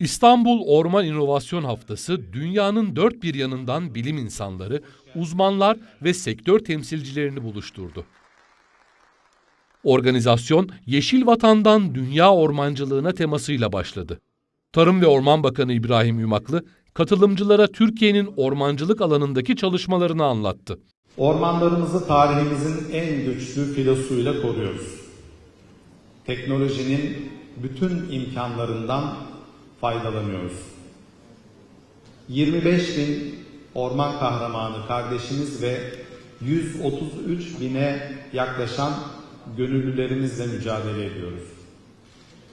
İstanbul Orman İnovasyon Haftası dünyanın dört bir yanından bilim insanları, uzmanlar ve sektör temsilcilerini buluşturdu. Organizasyon Yeşil Vatan'dan Dünya Ormancılığına temasıyla başladı. Tarım ve Orman Bakanı İbrahim Yumaklı, katılımcılara Türkiye'nin ormancılık alanındaki çalışmalarını anlattı. Ormanlarımızı tarihimizin en güçlü filosuyla koruyoruz. Teknolojinin bütün imkanlarından faydalanıyoruz. 25 bin orman kahramanı kardeşimiz ve 133 bine yaklaşan gönüllülerimizle mücadele ediyoruz.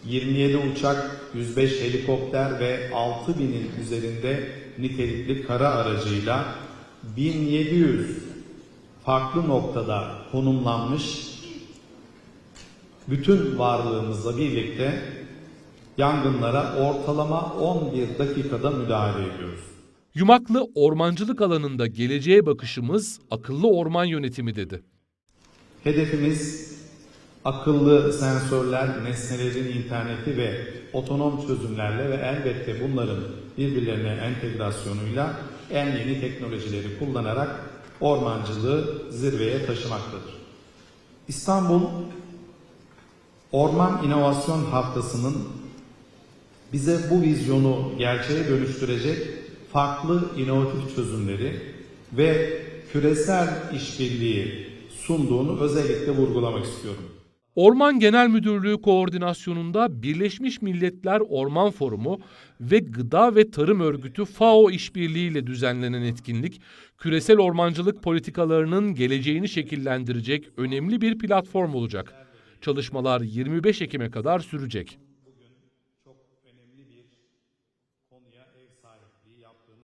27 uçak, 105 helikopter ve 6 binin üzerinde nitelikli kara aracıyla 1700 farklı noktada konumlanmış bütün varlığımızla birlikte yangınlara ortalama 11 dakikada müdahale ediyoruz. Yumaklı ormancılık alanında geleceğe bakışımız akıllı orman yönetimi dedi. Hedefimiz akıllı sensörler, nesnelerin interneti ve otonom çözümlerle ve elbette bunların birbirlerine entegrasyonuyla en yeni teknolojileri kullanarak ormancılığı zirveye taşımaktadır. İstanbul Orman İnovasyon Haftası'nın bize bu vizyonu gerçeğe dönüştürecek farklı inovatif çözümleri ve küresel işbirliği sunduğunu özellikle vurgulamak istiyorum. Orman Genel Müdürlüğü koordinasyonunda Birleşmiş Milletler Orman Forumu ve Gıda ve Tarım Örgütü FAO işbirliğiyle düzenlenen etkinlik, küresel ormancılık politikalarının geleceğini şekillendirecek önemli bir platform olacak. Çalışmalar 25 Ekim'e kadar sürecek.